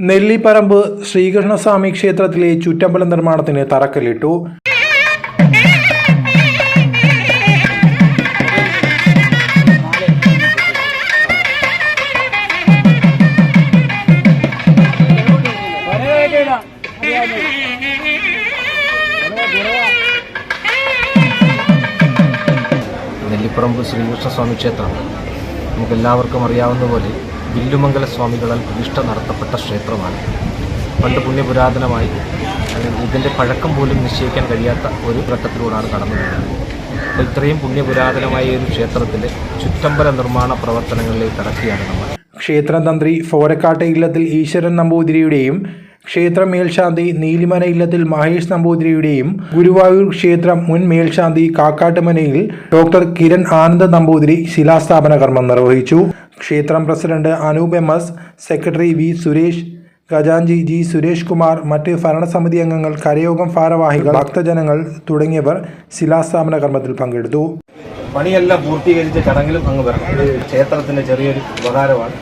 നെല്ലിപ്പറമ്പ് ശ്രീകൃഷ്ണസ്വാമി ക്ഷേത്രത്തിലെ ചുറ്റമ്പലം നിർമ്മാണത്തിന് തറക്കല്ലിട്ടു. നെല്ലിപ്പറമ്പ് ശ്രീകൃഷ്ണസ്വാമി ക്ഷേത്രം. നമുക്കെല്ലാവർക്കും അറിയാവുന്ന പോലെ വില്ലുമംഗല സ്വാമികളാൽ പ്രതിഷ്ഠ നടത്തപ്പെട്ട ക്ഷേത്രമാണ്. പണ്ട് പുണ്യപുരാതനമായി അല്ലെങ്കിൽ ഇതിന്റെ പഴക്കം പോലും നിശ്ചയിക്കാൻ കഴിയാത്ത ഒരു ഘട്ടത്തിലൂടെയാണ് കടന്നു അപ്പോൾ ഇത്രയും പുണ്യപുരാതനമായ ഒരു ക്ഷേത്രത്തിന്റെ ചുറ്റമ്പല നിർമ്മാണ പ്രവർത്തനങ്ങളിലേക്ക് കടക്കുകയാണ് നമ്മൾ. ക്ഷേത്രതന്ത്രി ഫോരക്കാട്ടെ ഇല്ലത്തിൽ ഈശ്വരൻ നമ്പൂതിരിയുടെയും ക്ഷേത്ര മേൽശാന്തി നീലിമന ഇല്ലത്തിൽ മഹേഷ് നമ്പൂതിരിയുടെയും ഗുരുവായൂർ ക്ഷേത്രം മുൻ മേൽശാന്തി കാക്കാട്ടുമനയിൽ ഡോക്ടർ കിരൺ ആനന്ദ നമ്പൂതിരി ശിലാസ്ഥാപന കർമ്മം നിർവഹിച്ചു. ക്ഷേത്രം president Anoop M S secretary V Suresh ഖജാൻജി G Suresh Kumar മറ്റ് ഭരണസമിതി അംഗങ്ങൾ കരയോഗം ഭാരവാഹികൾ ഭക്തജനങ്ങൾ തുടങ്ങിയവർ ശിലാസ്ഥാപന കർമ്മത്തിൽ പങ്കെടുത്തു. പണിയെല്ലാം പൂർത്തീകരിച്ച ചടങ്ങിലും അങ്ങ് വരണം. ക്ഷേത്രത്തിന്റെ ചെറിയൊരു ഉപകാരമാണ്.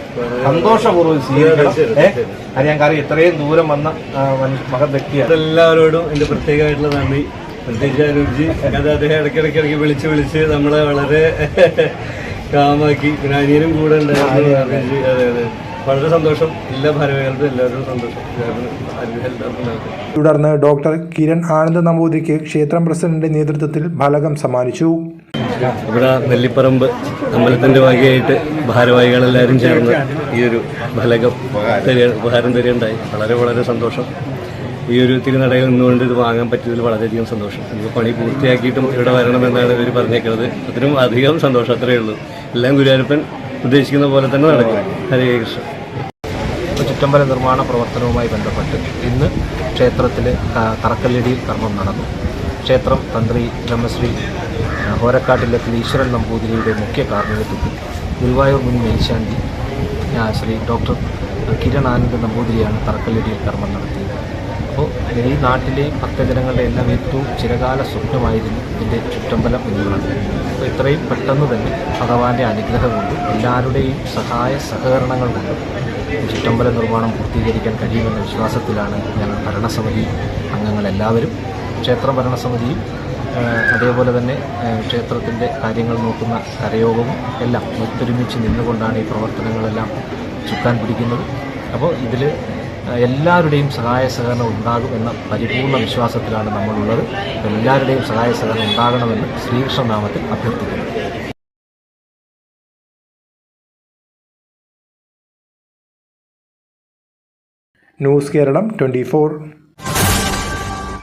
സന്തോഷപൂർവം സ്വീകരിക്കണം. ഏഹ് ഞാൻ കാര്യം ഇത്രയും ദൂരം വന്ന മഹത് വ്യക്തിയാണ്. എല്ലാവരോടും എന്റെ പ്രത്യേകമായിട്ടുള്ള നന്ദി. പ്രത്യേകിച്ച് അരുൺജി അത് അദ്ദേഹം ഇടയ്ക്കിടയ്ക്ക് ഇടയ്ക്ക് വിളിച്ച് വിളിച്ച് നമ്മളെ വളരെ കാമാക്കി പിന്നെ അനിയനും കൂടെ ഉണ്ടായിരുന്നു അതെ അതെ. വളരെ സന്തോഷം. എല്ലാ ഭാരവാഹികൾക്കും എല്ലാവരും സന്തോഷം. തുടർന്ന് ഡോക്ടർ കിരൺ ആനന്ദ നമ്പൂതിരിക്ക് ക്ഷേത്രം പ്രസിഡന്റിന്റെ നേതൃത്വത്തിൽ ഫലകം സമ്മാനിച്ചു. ഇവിടെ നെല്ലിപ്പറമ്പ് അമ്പലത്തിന്റെ ഭാഗമായിട്ട് ഭാരവാഹികളെല്ലാവരും ചേർന്ന് ഈ ഒരു ഫലകം തരിക ഉപഹാരം തരികയുണ്ടായി. വളരെ വളരെ സന്തോഷം. ഈ ഒരു തിരുനടയിൽ നിന്നുകൊണ്ട് ഇത് വാങ്ങാൻ പറ്റിയതിൽ വളരെയധികം സന്തോഷം. ഇത് പണി പൂർത്തിയാക്കിയിട്ടും ഇവിടെ വരണമെന്നാണ് ഇവർ പറഞ്ഞേക്കുന്നത്. അതിനും അധികം സന്തോഷം അത്രയേ ഉള്ളൂ. എല്ലാം ഗുരുവായൂരപ്പൻ ഉദ്ദേശിക്കുന്ന പോലെ തന്നെ നടക്കും. ഹരേ കൃഷ്ണ. ചുറ്റമ്പല നിർമ്മാണ പ്രവർത്തനവുമായി ബന്ധപ്പെട്ട് ഇന്ന് ക്ഷേത്രത്തിൽ തറക്കല്ലിടിയിൽ കർമ്മം നടന്നു. ക്ഷേത്രം തന്ത്രി ബ്രഹ്മശ്രീ ഹോരക്കാട്ടിലെ ഹോരക്കാട്ടിലെത്തിൽ ഈശ്വരൻ നമ്പൂതിരിയുടെ മുഖ്യ കാർമ്മികത്വത്തിൽ ഗുരുവായൂർ മുൻ മേൽശാന്തി ശ്രീ ഡോക്ടർ കിരൺ ആനന്ദ് നമ്പൂതിരിയാണ് തറക്കല്ലിടിയിൽ കർമ്മം നടത്തിയത്. അപ്പോൾ ഈ നാട്ടിലെ ഭക്തജനങ്ങളുടെ എല്ലാം ഏറ്റവും ചിരകാല സ്വപ്നമായിരുന്നു ഇതിന്റെ ചുറ്റമ്പലം എന്നുള്ളത് ഇത്രയും പെട്ടെന്ന് തന്നെ ഭഗവാന്റെ അനുഗ്രഹം കൊണ്ട് എല്ലാവരുടെയും സഹായ സഹകരണങ്ങൾ കൊണ്ട് ചുറ്റമ്പല നിർമ്മാണം പൂർത്തീകരിക്കാൻ കഴിയുമെന്ന വിശ്വാസത്തിലാണ് ഞങ്ങൾ ഭരണസമിതി അംഗങ്ങളെല്ലാവരും. ക്ഷേത്ര ഭരണസമിതിയും അതേപോലെ തന്നെ ക്ഷേത്രത്തിന്റെ കാര്യങ്ങൾ നോക്കുന്ന കരയോഗവും എല്ലാം ഒത്തൊരുമിച്ച് നിന്നുകൊണ്ടാണ് ഈ പ്രവർത്തനങ്ങളെല്ലാം ചുക്കാൻ പിടിക്കുന്നത്. അപ്പോൾ ഇതിൽ എല്ലാവരുടെയും സഹായ സഹകരണം ഉണ്ടാകുമെന്ന പരിപൂർണ വിശ്വാസത്തിലാണ് നമ്മളുള്ളത്. എല്ലാവരുടെയും സഹായ സഹകരണം ഉണ്ടാകണമെന്ന് ശ്രീകൃഷ്ണനാമത്തിൽ അഭ്യർത്ഥിക്കുന്നു. News Keralam twenty